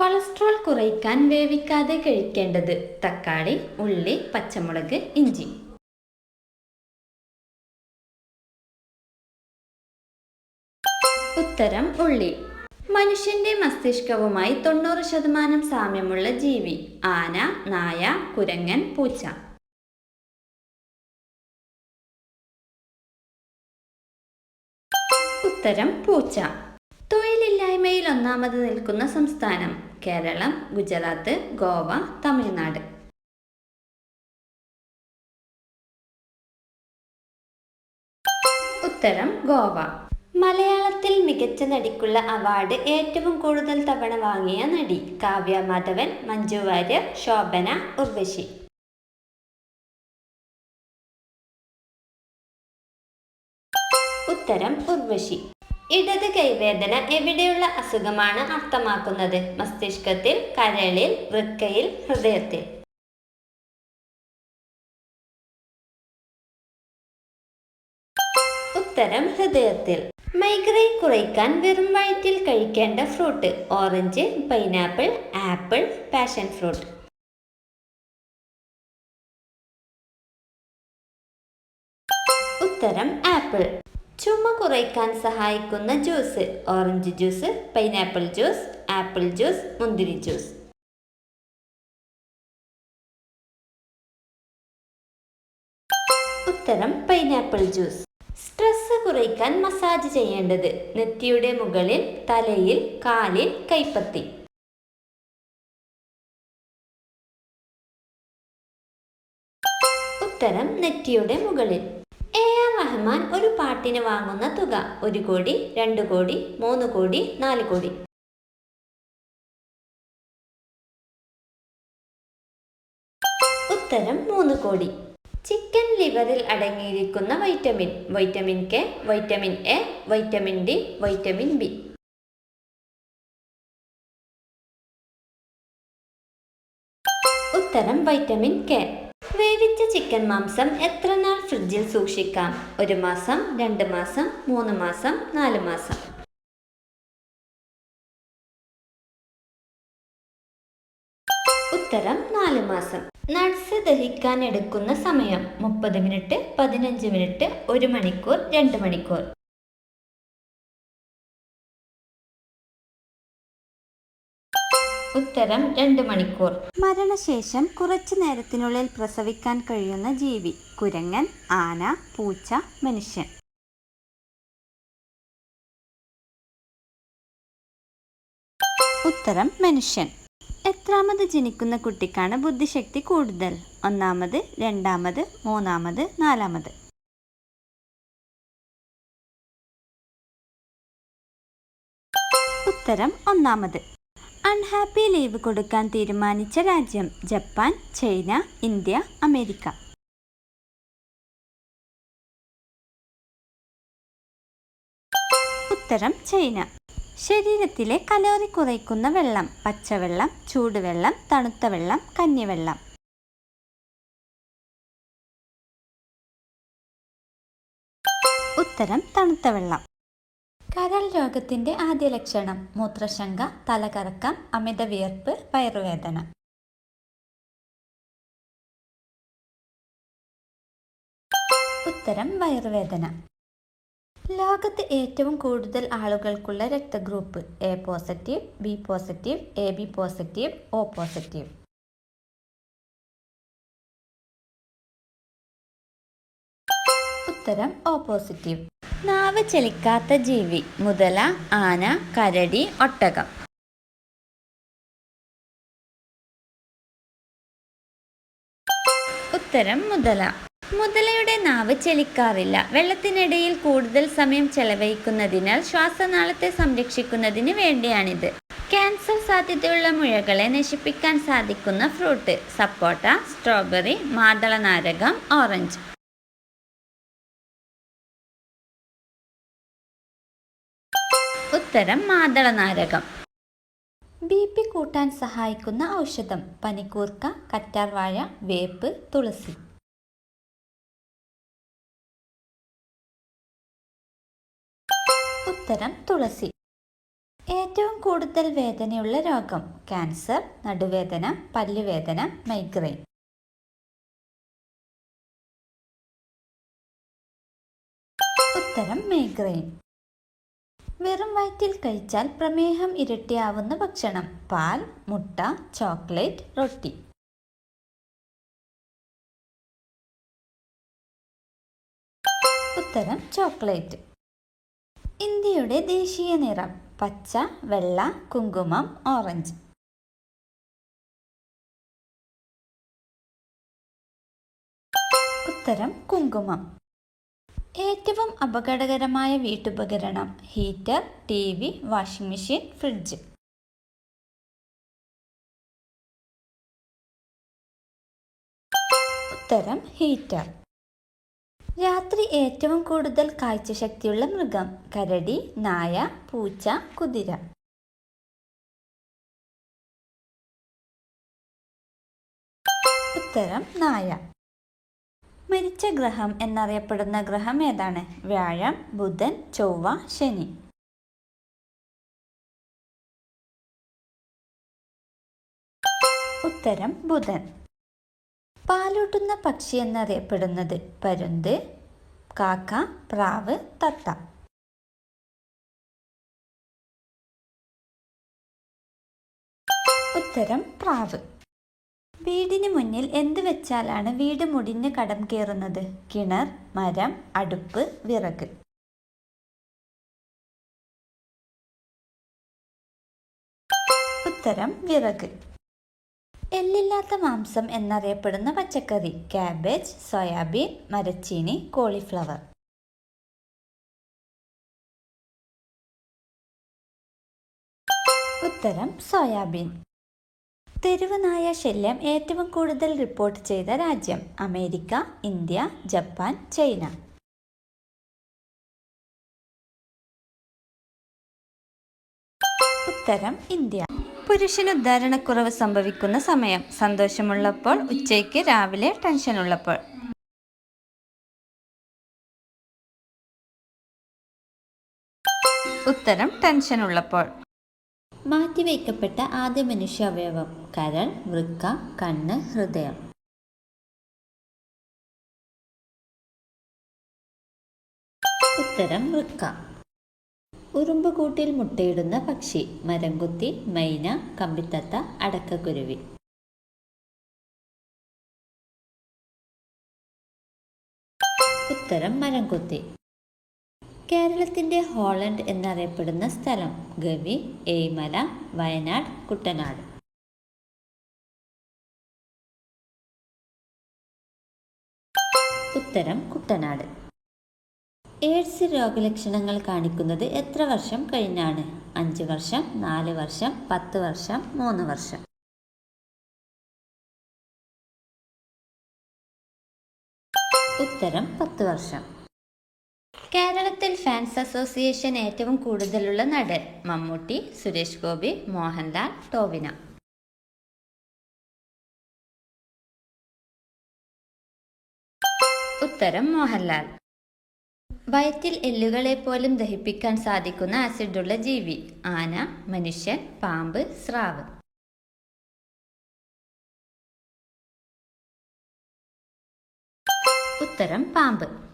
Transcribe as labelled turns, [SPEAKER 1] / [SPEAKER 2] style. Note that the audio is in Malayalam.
[SPEAKER 1] കൊളസ്ട്രോൾ കുറയ്ക്കാൻ വേവിക്കാതെ കഴിക്കേണ്ടത് തക്കാളി ഉള്ളി പച്ചമുളക് ഇഞ്ചി. ഉത്തരം ഉള്ളി. മനുഷ്യന്റെ മസ്തിഷ്കവുമായി തൊണ്ണൂറ് ശതമാനം സാമ്യമുള്ള ജീവി ആന നായ കുരങ്ങൻ പൂച്ച. ഉത്തരം പൂച്ച. തൊഴിലില്ലായ്മയിൽ ഒന്നാമത് നിൽക്കുന്ന സംസ്ഥാനം. കേരളം ഗുജറാത്ത് ഗോവ തമിഴ്നാട്. ഉത്തരം ഗോവ. മലയാളത്തിൽ മികച്ച നടിക്കുള്ള അവാർഡ് ഏറ്റവും കൂടുതൽ തവണ വാങ്ങിയ നടി കാവ്യ മാധവൻ മഞ്ജു വാര്യർ ശോഭന ഉർവശി. ഉത്തരം ഉർവശി. ഇടത് കൈവേദന എവിടെയുള്ള അസുഖമാണ് അർത്ഥമാക്കുന്നത്? മസ്തിഷ്കത്തിൽ കരളിൽ വൃക്കയിൽ ഹൃദയത്തിൽ. ഉത്തരം ഹൃദയത്തിൽ. മൈഗ്രെയിൻ കുറയ്ക്കാൻ വെറും വയറ്റിൽ കഴിക്കേണ്ട fruit. Orange pineapple apple passion fruit. ഉത്തരം ആപ്പിൾ. ചുമ കുറയ്ക്കാൻ സഹായിക്കുന്ന juice. Orange juice pineapple juice apple juice മുന്തിരി ജ്യൂസ്. ഉത്തരം പൈനാപ്പിൾ ജ്യൂസ്. സ്ട്രെസ് കുറയ്ക്കാൻ മസാജ് ചെയ്യേണ്ടത്. നെറ്റിയുടെ മുകളിൽ തലയിൽ കാലിൽ കൈപ്പത്തി. ഉത്തരം നെറ്റിയുടെ മുകളിൽ. റഹ്മാൻ ഒരു പാട്ടിന് വാങ്ങുന്ന തുക. ഒരു കോടി രണ്ട് കോടി മൂന്ന് കോടി നാല് കോടി. ഉത്തരം മൂന്ന് കോടി. ചിക്കൻ ലിവറിൽ അടങ്ങിയിരിക്കുന്ന vitamin. Vitamin K vitamin A vitamin D vitamin B. ഉത്തരം വൈറ്റമിൻ കെ. വേവിച്ച ചിക്കൻ മാംസം എത്ര നാൾ ഫ്രിഡ്ജിൽ സൂക്ഷിക്കാം? ഒരു മാസം രണ്ട് മാസം മൂന്ന് മാസം നാല് മാസം. ഉത്തരം നാല് മാസം. നട്സ് ദഹിക്കാൻ എടുക്കുന്ന സമയം മുപ്പത് മിനിറ്റ് പതിനഞ്ച് മിനിറ്റ് ഒരു മണിക്കൂർ രണ്ട് മണിക്കൂർ. ഉത്തരം രണ്ട് മണിക്കൂർ. മരണശേഷം കുറച്ചു നേരത്തിനുള്ളിൽ പ്രസവിക്കാൻ കഴിയുന്ന ജീവി കുരങ്ങൻ ആന പൂച്ച മനുഷ്യൻ. ഉത്തരം മനുഷ്യൻ. എത്രാമത് ജനിക്കുന്ന കുട്ടിക്കാണ് ബുദ്ധിശക്തി കൂടുതൽ? ഒന്നാമത് രണ്ടാമത് മൂന്നാമത് നാലാമത്. ഉത്തരം ഒന്നാമത്. അൺഹാപ്പി ലീവ് കൊടുക്കാൻ തീരുമാനിച്ച രാജ്യം ജപ്പാൻ ചൈന ഇന്ത്യ അമേരിക്ക. ഉത്തരം ചൈന. ശരീരത്തിലെ കലോറി കുറയ്ക്കുന്ന വെള്ളം പച്ചവെള്ളം ചൂടുവെള്ളം തണുത്ത വെള്ളം കഞ്ഞിവെള്ളം. ഉത്തരം തണുത്ത വെള്ളം. കരൾ രോഗത്തിന്റെ ആദ്യ ലക്ഷണം മൂത്രശങ്ക തലകറക്കം അമിത വിയർപ്പ് വയറുവേദന. ഉത്തരം വയറുവേദന. ലോകത്ത് ഏറ്റവും കൂടുതൽ ആളുകൾക്കുള്ള രക്തഗ്രൂപ്പ് A positive B positive A B positive O positive. ഉത്തരം ഓ പോസിറ്റീവ്. നാവ് ചലിക്കാത്ത ജീവി മുതല ആന കരടി ഒട്ടകം. ഉത്തരം മുതല. മുതലയുടെ നാവ് ചലിക്കാറില്ല. വെള്ളത്തിനിടയിൽ കൂടുതൽ സമയം ചെലവഴിക്കുന്നതിനാൽ ശ്വാസനാളത്തെ സംരക്ഷിക്കുന്നതിന് വേണ്ടിയാണിത്. ക്യാൻസർ സാധ്യതയുള്ള മുഴകളെ നശിപ്പിക്കാൻ സാധിക്കുന്ന ഫ്രൂട്ട് സപ്പോട്ട സ്ട്രോബെറി മാതളനാരകം ഓറഞ്ച്. ഉത്തരം മാതളനാരകം. ബി പി കൂട്ടാൻ സഹായിക്കുന്ന ഔഷധം പനിക്കൂർക്ക കറ്റാർവാഴ വേപ്പ് തുളസി. ഉത്തരം തുളസി. ഏറ്റവും കൂടുതൽ വേദനയുള്ള രോഗം ക്യാൻസർ നടുവേദന പല്ലുവേദന മൈഗ്രെയിൻ. ഉത്തരം മൈഗ്രെയിൻ. വെറും വയറ്റിൽ കഴിച്ചാൽ പ്രമേഹം ഇരട്ടിയാവുന്ന ഭക്ഷണം. പാൽ മുട്ട ചോക്ലേറ്റ് റൊട്ടി. ഉത്തരം ചോക്ലേറ്റ്. ഇന്ത്യയുടെ ദേശീയ നിറം. പച്ച വെള്ള കുങ്കുമം ഓറഞ്ച്. ഉത്തരം കുങ്കുമം. ഏറ്റവും അപകടകരമായ വീട്ടുപകരണം heater T V washing machine fridge. ഉത്തരം ഹീറ്റർ. രാത്രി ഏറ്റവും കൂടുതൽ കാഴ്ചശക്തിയുള്ള മൃഗം കരടി നായ പൂച്ച കുതിര. ഉത്തരം നായ. മരിച്ച ഗ്രഹം എന്നറിയപ്പെടുന്ന ഗ്രഹം ഏതാണ്? വ്യാഴം ബുധൻ ചൊവ്വ ശനി. ഉത്തരം ബുധൻ. പാലൂട്ടുന്ന പക്ഷി എന്നറിയപ്പെടുന്നത് പരുന്ത് കാക്ക പ്രാവ് തത്ത. ഉത്തരം പ്രാവ്. വീടിന് മുന്നിൽ എന്ത് വെച്ചാലാണ് വീട് മുടിഞ്ഞ് കടം കയറുന്നത്? കിണർ മരം അടുപ്പ് വിറക്. ഉത്തരം വിറക്. എല്ലില്ലാത്ത മാംസം എന്നറിയപ്പെടുന്ന പച്ചക്കറി. ക്യാബേജ് സോയാബീൻ മരച്ചീനി കോളിഫ്ലവർ. ഉത്തരം സോയാബീൻ. തെരുവ് നായ ശല്യം ഏറ്റവും കൂടുതൽ റിപ്പോർട്ട് ചെയ്ത രാജ്യം അമേരിക്ക ഇന്ത്യ ജപ്പാൻ ചൈന. ഉത്തരം ഇന്ത്യ. പുരുഷന് ഉദ്ധാരണക്കുറവ് സംഭവിക്കുന്ന സമയം. സന്തോഷമുള്ളപ്പോൾ ഉച്ചയ്ക്ക് രാവിലെ ടെൻഷൻ ഉള്ളപ്പോൾ ഉത്തരം ടെൻഷനുള്ളപ്പോൾ. മാറ്റിവയ്ക്കപ്പെട്ട ആദ്യ മനുഷ്യ അവയവം കരൾ വൃക്ക കണ്ണ് ഹൃദയം. ഉത്തരം വൃക്ക. ഉറുമ്പുകൂട്ടിൽ മുട്ടയിടുന്ന പക്ഷി മരംകുത്തി മൈന കമ്പിത്തത്ത അടക്കക്കുരുവി. ഉത്തരം മരംകുത്തി. കേരളത്തിന്റെ ഹോളണ്ട് എന്നറിയപ്പെടുന്ന സ്ഥലം ഗവി ഏയ്മല വയനാട് കുട്ടനാട്. ഉത്തരം കുട്ടനാട്. എയ്ഡ്സ് രോഗലക്ഷണങ്ങൾ കാണിക്കുന്നത് എത്ര വർഷം കഴിഞ്ഞാണ്? അഞ്ച് വർഷം നാല് വർഷം പത്ത് വർഷം മൂന്ന് വർഷം. ഉത്തരം പത്ത് വർഷം. കേരളത്തിൽ ഫാൻസ് അസോസിയേഷൻ ഏറ്റവും കൂടുതലുള്ള നടൻ മമ്മൂട്ടി സുരേഷ് ഗോപി മോഹൻലാൽ ടോവിന. ഉത്തരം മോഹൻലാൽ. വയറ്റിൽ എല്ലുകളെ പോലും ദഹിപ്പിക്കാൻ സാധിക്കുന്ന ആസിഡുള്ള ജീവി ആന മനുഷ്യൻ പാമ്പ് സ്രാവ്. ഉത്തരം പാമ്പ്.